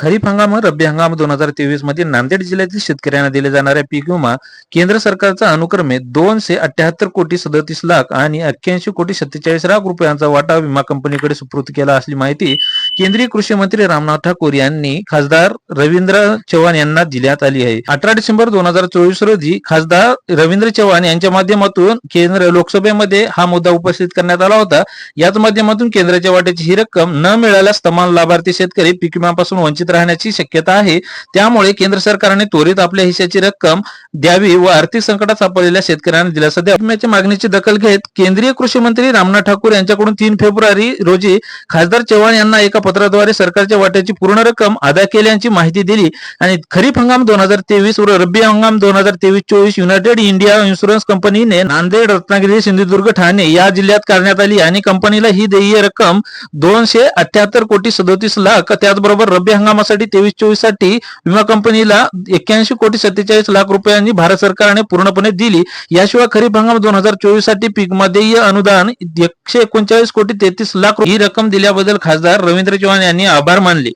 खरीप हंगाम रब्बी हंगाम दोन हजार तेवीसमध्ये नांदेड जिल्ह्यातील शेतकऱ्यांना दिले जाणाऱ्या पीक विमा केंद्र सरकारचा अनुक्रमे दोनशे अठ्याहत्तर कोटी सदतीस लाख आणि अठ्ठ्याऐंशी कोटी सत्तेचाळीस लाख रुपयांचा वाटा विमा कंपनीकडे सुपूर्द केला असली माहिती केंद्रीय कृषी मंत्री रामनाथ ठाकूर यांनी खासदार रवींद्र चव्हाण यांना दिल्यात आली आहे. अठरा डिसेंबर दोन हजार चोवीस रोजी खासदार रवींद्र चव्हाण यांच्या माध्यमातून केंद्र लोकसभेमध्ये हा मुद्दा उपस्थित करण्यात आला होता. याच माध्यमातून केंद्राच्या वाट्याची ही रक्कम न मिळाल्यास तमाम लाभार्थी शेतकरी पीक विम्यापासून वंचित राहण्याची शक्यता आहे. त्यामुळे केंद्र सरकारने त्वरित आपल्या हिश्याची रक्कम द्यावी व आर्थिक संकटात सापडलेल्या शेतकऱ्यांना दिलासा द्यावा. मागणीची दखल घेत केंद्रीय कृषी मंत्री रामनाथ ठाकूर यांच्याकडून तीन फेब्रुवारी रोजी खासदार चव्हाण यांना एका पत्राद्वारे सरकारच्या वाट्याची पूर्ण रक्कम अदा केल्याची माहिती दिली. आणि खरीप हंगाम दोन हजार तेवीस व रब्बी हंगाम दोन हजार तेवीस चोवीस युनायटेड इंडिया इन्शुरन्स कंपनीने नांदेड रत्नागिरी सिंधुदुर्ग ठाणे या जिल्ह्यात करण्यात आली. आणि कंपनीला ही देय रक्कम दोनशे अठ्याहत्तर कोटी सदोतीस लाख त्याचबरोबर रब्बी हंगाम कामासाठी तेवीस चोवीससाठी विमा कंपनीला एक्क्याऐंशी कोटी सत्तेचाळीस लाख रुपयांनी भारत सरकारने पूर्णपणे दिली. याशिवाय खरीप हंगाम दोन हजार चोवीससाठी पीक मध्येय अनुदान एकशे एकोणचाळीस कोटी तेहतीस लाख ही रक्कम दिल्याबद्दल खासदार रवींद्र चव्हाण यांनी आभार मानले.